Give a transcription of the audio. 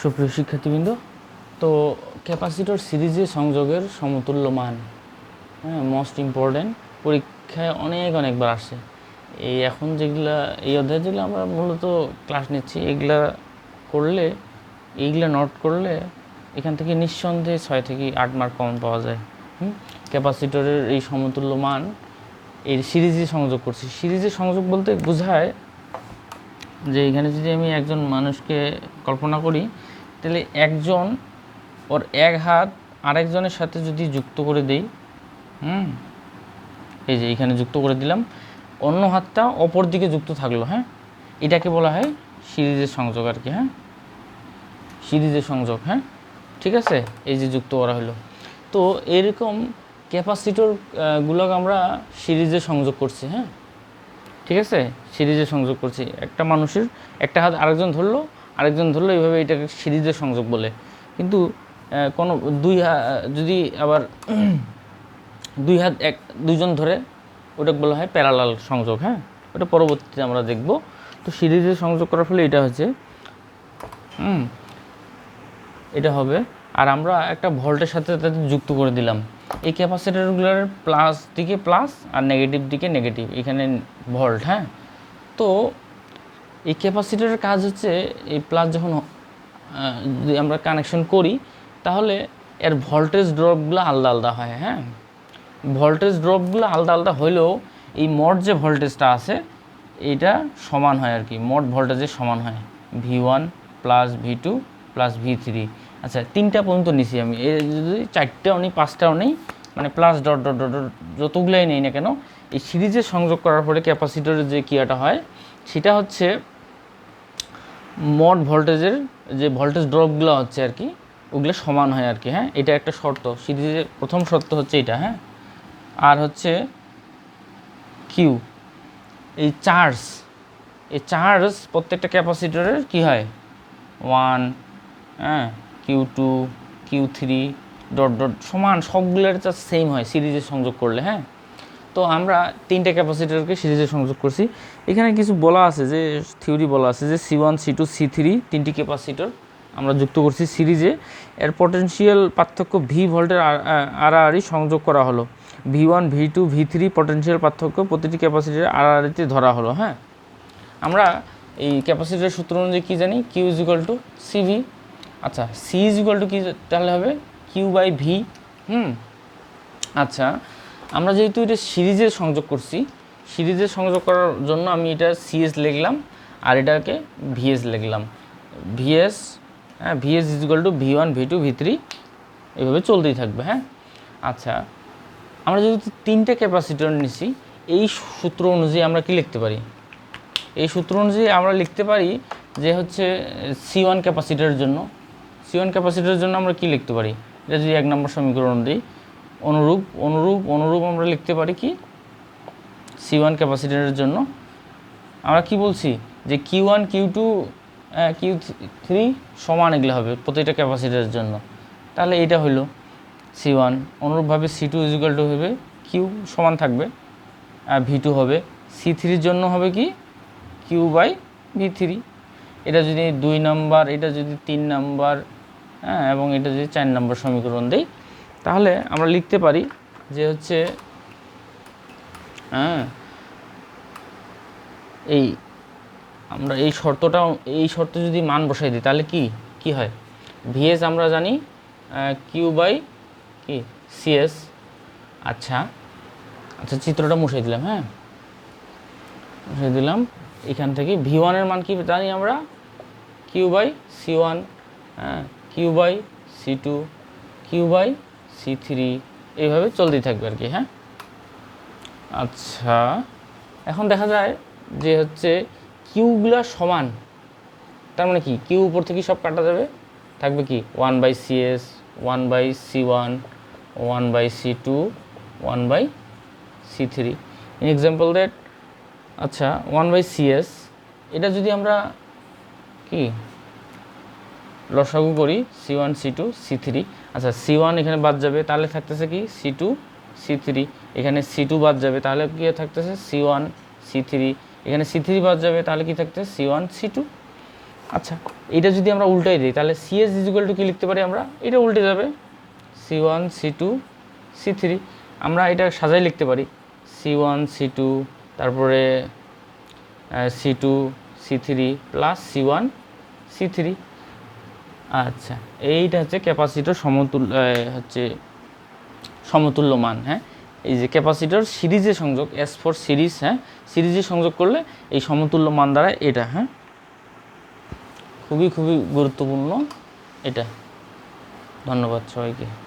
সুপ্রিয় শিক্ষার্থীবৃন্দ, তো ক্যাপাসিটর সিরিজে সংযোগের সমতুল্য মান হ্যাঁ মোস্ট ইম্পর্ট্যান্ট পরীক্ষায় অনেক অনেকবার আসে। এই এখন যেগুলা, এই অধ্যায় যেগুলো আমরা মূলত ক্লাস নিচ্ছি, এগুলা করলে, এইগুলা নোট করলে এখান থেকে নিঃসন্দেহে ছয় থেকে আট মার্ক কমন পাওয়া যায়। হুম? ক্যাপাসিটরের এই সমতুল্য মান এই সিরিজে সংযোগ করছি। সিরিজে সংযোগ বলতে বোঝায় যে এখানে যদি আমি একজন মানুষকে কল্পনা করি, তাহলে একজন ওর এক হাত আরেকজনের সাথে যদি যুক্ত করে দেই, হুম, এই যে এখানে যুক্ত করে দিলাম, অন্য হাতটা অপর দিকে যুক্ত থাকল হ্যাঁ? এটাকে বলা হয় সিরিজের সংযোগ আর কি হ্যাঁ? সিরিজের সংযোগ হ্যাঁ? ঠিক আছে? এই যে যুক্ত করা হলো। তো এরকম ক্যাপাসিটর গুলোকে আমরা সিরিজে সংযোগ করছি হ্যাঁ? ঠিক আছে? সিরিজে সংযোগ করছি। একটা মানুষের একটা হাত আরেকজন ধরলো আরেকজন ধরলো, এইভাবে এটাকে সিরিজে সংযোগ বলে। কিন্তু কোনো দুই যদি আবার দুই হাত এক, দুইজন ধরে ওটা বলা হয় প্যারালাল সংযোগ হ্যাঁ? ওটা পরবর্তীতে আমরা দেখব। তো সিরিজে সংযোগ করার ফলে এটা হচ্ছে, হুম, এটা হবে। আর আমরা একটা ভল্টের সাথে তাদের যুক্ত করে দিলাম। এই ক্যাপাসিটারগুলোর প্লাস দিকে প্লাস আর নেগেটিভ দিকে নেগেটিভ এখানে ভোল্ট হ্যাঁ? তো এই ক্যাপাসিটারের কাজ হচ্ছে এই প্লাস যখন যদি আমরা কানেকশন করি, তাহলে এর ভোল্টেজ ড্রপগুলো আলাদা আলাদা হয় হ্যাঁ? ভোল্টেজ ড্রপগুলো আলাদা আলাদা হলেও এই মোট যে ভোল্টেজটা আছে, এটা সমান হয় আর কি। মোট ভোল্টেজের সমান হয়। V one plus V two plus V three আচ্ছা তিনটা পর্যন্ত নিছি আমি। এর যদি চারটাও নেই পাঁচটাও নেই মানে plus dot dot dot dot যতগুলাই নেই না কেন, এই সিরিজে সংযোগ করার পরে ক্যাপাসিটরের যে কিয়াটা হয়, সেটা হচ্ছে মড ভোল্টেজের যে ভোল্টেজ ড্রপগুলো হচ্ছে আর কি, ওগুলো সমান হয় আর কি হ্যাঁ? এটা একটা শর্ত। সিরিজের প্রথম শর্ত হচ্ছে এটা হ্যাঁ? আর হচ্ছে কিউ এই চার্জ এই চার্জ প্রত্যেকটা ক্যাপাসিটরের কি হয়? ওয়ান হ্যাঁ? Q two Q three dot dot সমান সবগুলোর চার্জ সেম হয় সিরিজে সংযোগ করলে হ্যাঁ? তো আমরা তিনটে ক্যাপাসিটারকে সিরিজে সংযোগ করছি। এখানে কিছু বলা আছে যে থিওরি বলা আছে যে C one C two C three তিনটি ক্যাপাসিটর আমরা যুক্ত করছি সিরিজে এর পটেনশিয়াল পার্থক্য ভি ভোল্টের আড়াআড়ি সংযোগ করা হলো। V one V two V three potential পার্থক্য প্রতিটি ক্যাপাসিটির আড়াআড়িতে ধরা হলো হ্যাঁ? আমরা এই ক্যাপাসিটির সূত্র অনুযায়ী কী জানি? কিউ ইজ টু সিভি আচ্ছা সি ইজ ইকুয়াল টু কি তাহলে হবে? কিউ বাই ভি হুম? আচ্ছা আমরা যেহেতু এটা সিরিজে সংযোগ করছি, সিরিজে সংযোগ করার জন্য আমি এটা সিএস লিখলাম আর এটাকে ভিএস লিখলাম। ভিএস হ্যাঁ VS is equal to V one V two V three এভাবে চলতেই থাকবে হ্যাঁ? আচ্ছা আমরা যেহেতু তিনটে ক্যাপাসিটর নিছি, এই সূত্র অনুযায়ী আমরা কি লিখতে পারি? এই সূত্র অনুযায়ী আমরা লিখতে পারি যে হচ্ছে সি ওয়ান ক্যাপাসিটারের জন্য সি ওয়ান ক্যাপাসিটারের জন্য আমরা কি লিখতে পারি? এটা যদি এক নম্বর সমীকরণ দিই, অনুরূপ অনুরূপ অনুরূপ আমরা লিখতে পারি কি? সি ওয়ান ক্যাপাসিটারের জন্য। আমরা কি বলছি? যে Q one Q two Q three সমান এগুলো হবে প্রতিটা ক্যাপাসিটারের জন্য। তাহলে এটা হলো সি ওয়ান অনুরূপভাবে C two is equal to হবে কিউ সমান থাকবে। ভি টু হবে সি থ্রির জন্য হবে কি? কিউ বাই ভি থ্রি এটা যদি দুই নাম্বার, এটা যদি তিন নাম্বার হ্যাঁ এবং এটা যদি চার নম্বর সমীকরণ দিই, তাহলে আমরা লিখতে পারি যে হচ্ছে হ্যাঁ এই, আমরা এই শর্তটা এই শর্তে যদি মান বসাই দিই, তাহলে কি কি হয়? ভিএস আমরা জানি কিউ বাই কি? সিএস আচ্ছা আচ্ছা চিত্রটা মুছাই দিলাম হ্যাঁ। মুছে দিলাম, এখান থেকে ভি ওয়ানের মান কি জানি আমরা? কিউ বাই সি ওয়ান হ্যাঁ। Q by C two, Q by C three, এইভাবে চলতেই থাকবে আর কি হ্যাঁ? আচ্ছা এখন দেখা যায় যে হচ্ছে কিউগুলো সমান, তার মানে কি? কিউ উপর থেকে সব কাটা যাবে, থাকবে কি? One by CS one by C one one by C two, one by C three. In example that আচ্ছা ওয়ান বাই সিএস এটা যদি আমরা কি? লসাগু করি C one C two C three আচ্ছা সি ওয়ান এখানে বাদ যাবে, তাহলে থাকতেছে কি? সি টু সি থ্রি এখানে সি টু বাদ যাবে, তাহলে কী থাকতেছে? সি ওয়ান সি থ্রি এখানে সি থ্রি বাদ যাবে, তাহলে কি থাকতেছে? সি ওয়ান সি টু আচ্ছা এটা যদি আমরা উল্টাই দিই, তাহলে সিএস ইজিক্যাল টু কী লিখতে পারি আমরা? এটা উল্টে যাবে। C one C two C three আমরা এটা সাজাই লিখতে পারি। সি ওয়ান সি টু তারপরে C two C three plus C one C three আচ্ছা এইটা হচ্ছে ক্যাপাসিটর সমতুল্য হচ্ছে সমতুল্য মান হ্যাঁ? এই যে ক্যাপাসিটর সিরিজে সংযোগ এস ফোর সিরিজ হ্যাঁ? সিরিজে সংযোগ করলে এই সমতুল্য মান দ্বারা এটা হ্যাঁ? খুবই খুবই গুরুত্বপূর্ণ এটা। ধন্যবাদ সবাইকে।